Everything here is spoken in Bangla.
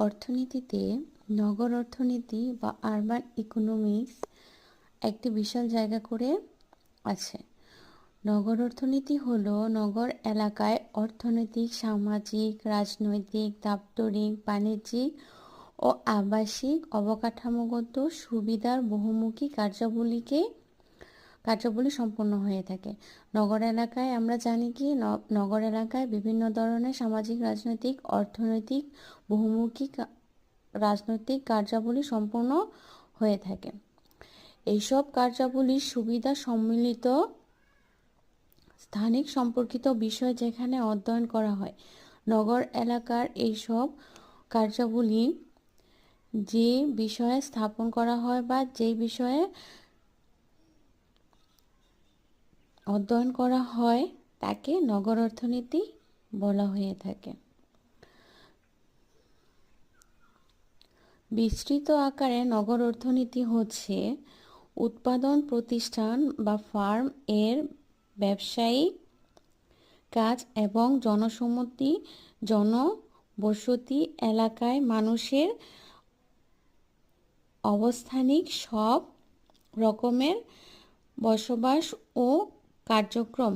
অর্থনীতিতে নগর অর্থনীতি বা আরবান ইকোনমিক্স একটি বিশাল জায়গা করে আছে। নগর অর্থনীতি হলো নগর এলাকায় অর্থনৈতিক, সামাজিক, রাজনৈতিক, দাপ্তরিক, বাণিজ্যিক ও আবাসিক অবকাঠামোগত সুবিধার বহুমুখী কার্যাবলীকে কার্যাবলী সম্পন্ন হয়ে থাকে। নগর এলাকায় আমরা জানি কি নগর এলাকায় বিভিন্ন ধরনের সামাজিক, রাজনৈতিক, অর্থনৈতিক, বহুমুখী রাজনৈতিক কার্যাবলী সম্পন্ন হয়ে থাকে। এইসব কার্যাবলীর সুবিধা সম্মিলিত স্থানিক সম্পর্কিত বিষয় যেখানে অধ্যয়ন করা হয়। নগর এলাকার এইসব কার্যাবলী যে বিষয়ে স্থাপন করা হয় বা যে বিষয়ে অধ্যয়ন করা হয়, তাকে নগর অর্থনীতি বলা হয়ে থাকে। বিস্তৃত আকারে নগর অর্থনীতি হচ্ছে উৎপাদন প্রতিষ্ঠান বা ফার্ম এর ব্যবসায়িক কাজ এবং জনসম্মতি, জনবসতি এলাকায় মানুষের অবস্থানিক সব রকমের বসবাস ও কার্যক্রম